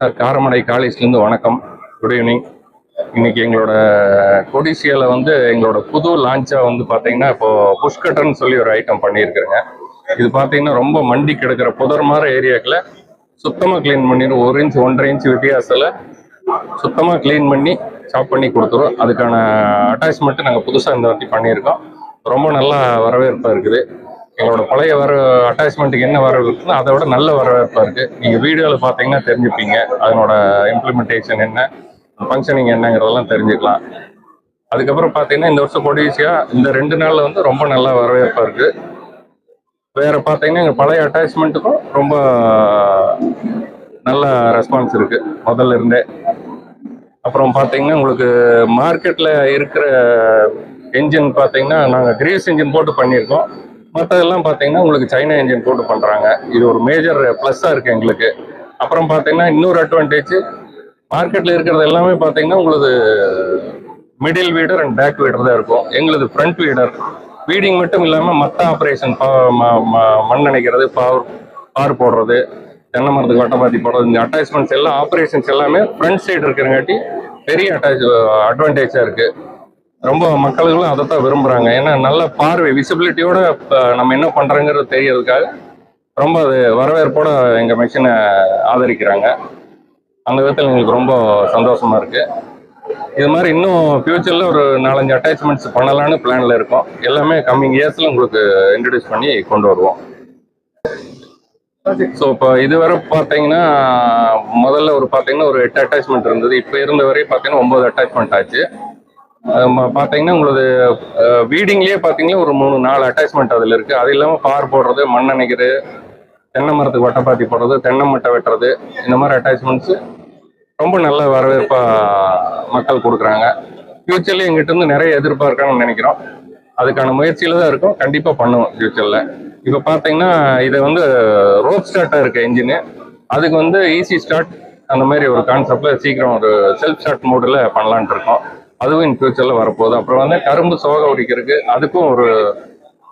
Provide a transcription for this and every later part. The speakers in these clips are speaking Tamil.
சார் காரமடை காலேஜ்லேருந்து வணக்கம். குட் ஈவினிங் இன்னைக்கு எங்களோட கொடிசியால வந்து எங்களோட புது லான்ச்சாக வந்து பார்த்தீங்கன்னா இப்போ புஷ்கட்டர்னு சொல்லி ஒரு ஐட்டம் பண்ணியிருக்கிறேங்க. இது பார்த்தீங்கன்னா ரொம்ப மண்டி கிடக்கிற புதர் மாதிரி ஏரியாக்கில் சுத்தமாக க்ளீன் பண்ணிடும் ஒரு இன்ச் ஒன்றரை இன்ச் வித்தியாசத்தில் சுத்தமாக க்ளீன் பண்ணி சாப் பண்ணி கொடுத்துரும் அதுக்கான அட்டாச்மெண்ட்டு நாங்கள் புதுசாக இந்த வாட்டி பண்ணியிருக்கோம். ரொம்ப நல்லா வரவேற்பாக இருக்குது. எங்களோட பழைய வர அட்டாச்மெண்ட்டுக்கு என்ன வரவு இருக்குன்னா அதை விட நல்ல வரவேற்பாக இருக்குது நீங்கள் வீடியோவில் பார்த்தீங்கன்னா தெரிஞ்சுப்பீங்க அதனோட இம்ப்ளிமெண்டேஷன் என்ன ஃபங்க்ஷனிங் என்னங்கிறதெல்லாம் தெரிஞ்சுக்கலாம். அதுக்கப்புறம் பார்த்தீங்கன்னா இந்த வருஷம் கொடிசியாக இந்த ரெண்டு நாளில் வந்து ரொம்ப நல்லா வரவேற்பாக இருக்குது வேற பார்த்தீங்கன்னா எங்கள் பழைய அட்டாச்மெண்ட்டுக்கும் ரொம்ப நல்ல ரெஸ்பான்ஸ் இருக்கு முதல்ல இருந்தே. அப்புறம் பார்த்தீங்கன்னா உங்களுக்கு மார்க்கெட்டில் இருக்கிற என்ஜின் பார்த்தீங்கன்னா நாங்கள் கிரீஸ் என்ஜின் போட்டு பண்ணியிருக்கோம். மற்றதெல்லாம் பார்த்தீங்கன்னா உங்களுக்கு சைனா இன்ஜின் போட்டு பண்ணுறாங்க இது ஒரு மேஜர் ப்ளஸ்ஸாக இருக்குது எங்களுக்கு. அப்புறம் பார்த்தீங்கன்னா இன்னொரு அட்வான்டேஜ் மார்க்கெட்டில் இருக்கிறது எல்லாமே பார்த்தீங்கன்னா உங்களுக்கு middle weeder and back weeder தான் இருக்கும். எங்களது ஃப்ரண்ட் வீடர் வீடிங் மட்டும் இல்லாமல் மற்ற ஆப்ரேஷன் மண் அணைக்கிறது பவர் பார் போடுறது தென்னை மரத்துக்கு வட்டப்பாத்தி போடுறது இந்த அட்டாச்மெண்ட்ஸ் எல்லாம் ஆப்ரேஷன்ஸ் எல்லாமே ஃப்ரண்ட் சைடு இருக்கிறங்காட்டி பெரிய அட்டாச் அட்வான்டேஜாக இருக்குது ரொம்ப மக்களுங்களும் அதை தான் விரும்புகிறாங்க ஏன்னா நல்ல பார்வை விசிபிலிட்டியோட நம்ம என்ன பண்ணுறோங்கிறது தெரியறதுக்காக ரொம்ப அது வரவேற்போட எங்கள் மிஷினை ஆதரிக்கிறாங்க. அந்த விதத்தில் எங்களுக்கு ரொம்ப சந்தோஷமா இருக்கு. இது மாதிரி இன்னும் ஃபியூச்சரில் ஒரு நாலஞ்சு அட்டாச்மெண்ட்ஸ் பண்ணலான்னு பிளானில் இருக்கோம். எல்லாமே கம்மிங் இயர்ஸில் உங்களுக்கு இன்ட்ரடியூஸ் பண்ணி கொண்டு வருவோம். ஸோ இப்போ இதுவரை பார்த்தீங்கன்னா முதல்ல ஒரு பார்த்தீங்கன்னா ஒரு எட்டு அட்டாச்மெண்ட் இருந்தது. இப்போ இருந்த வரை பார்த்தீங்கன்னா ஒன்பது அட்டாச்மெண்ட் ஆச்சு. பார்த்தீங்கன்னா உங்களது வீடிங்லேயே பார்த்தீங்கன்னா ஒரு மூணு நாலு அட்டாச்மெண்ட் அதில் இருக்குது அது இல்லாமல் பார் போடுறது மண் அணைக்கிறது தென்னை மரத்துக்கு வட்டப்பாத்தி போடுறது தென்னை மட்டை வெட்டுறது இந்த மாதிரி அட்டாச்மெண்ட்ஸு ரொம்ப நல்ல வரவேற்பாக மக்கள் கொடுக்குறாங்க. ஃப்யூச்சர்லேயும் எங்கிட்டருந்து நிறைய எதிர்பார்க்கணும்னு நினைக்கிறோம். அதுக்கான முயற்சியில் தான் இருக்கும். கண்டிப்பாக பண்ணுவோம் ஃப்யூச்சரில் இப்போ பார்த்தீங்கன்னா இது வந்து ரோப் ஸ்டார்ட்டாக இருக்குது இன்ஜினு அதுக்கு வந்து ஈஸி ஸ்டார்ட் அந்த மாதிரி ஒரு கான்செப்டில் சீக்கிரம் ஒரு செல்ஃப் ஸ்டார்ட் மோடில் பண்ணலான்ட்டு இருக்கோம். அதுவும் இன் ஃபியூச்சர்ல வரப்போகுது. அப்புறம் வந்து கரும்பு சோகை உரிக்கிறதுக்கு அதுக்கும் ஒரு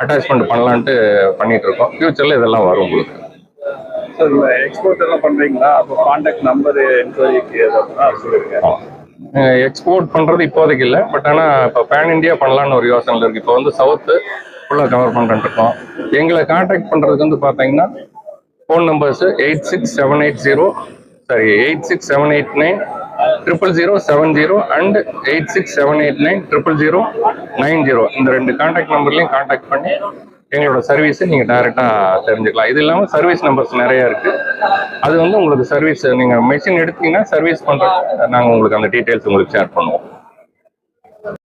அட்டாச்மெண்ட் பண்ணலான்ட்டு பண்ணிட்டு இருக்கோம் ஃபியூச்சர்ல இதெல்லாம் வரும் உங்களுக்கு. சார் எக்ஸ்போர்ட் எல்லாம் பண்றீங்களா? அப்போ கான்டாக்ட் நம்பர் என்கொயரிக்கு சொல்லுங்க. எக்ஸ்போர்ட் பண்றது இப்போதைக்கு இல்லை. பட் ஆனால் இப்போ பேன் இந்தியா பண்ணலான்னு ஒரு யோசனையில் இருக்கு. இப்போ வந்து சவுத்து ஃபுல்லாக கவர் பண்ணிட்டு இருக்கோம். எங்களை காண்டாக்ட் பண்றதுக்கு வந்து பார்த்தீங்கன்னா phone numbers eight six seven eight zero sorry eight six seven eight nine triple zero seven zero and eight six seven eight nine triple zero nine zero இந்த ரெண்டு காண்டாக்ட் நம்பர்லையும் காண்டாக்ட் பண்ணி எங்களோட சர்வீஸை நீங்கள் டைரெக்டாக தெரிஞ்சுக்கலாம். இது இல்லாமல் சர்வீஸ் நம்பர்ஸ் நிறையா இருக்கு. அது வந்து உங்களுக்கு சர்வீஸ் நீங்கள் மெஷின் எடுத்தீங்கன்னா சர்வீஸ் பண்ணுற நாங்கள் உங்களுக்கு அந்த டீட்டெயில்ஸ் உங்களுக்கு ஷேர் பண்ணுவோம்.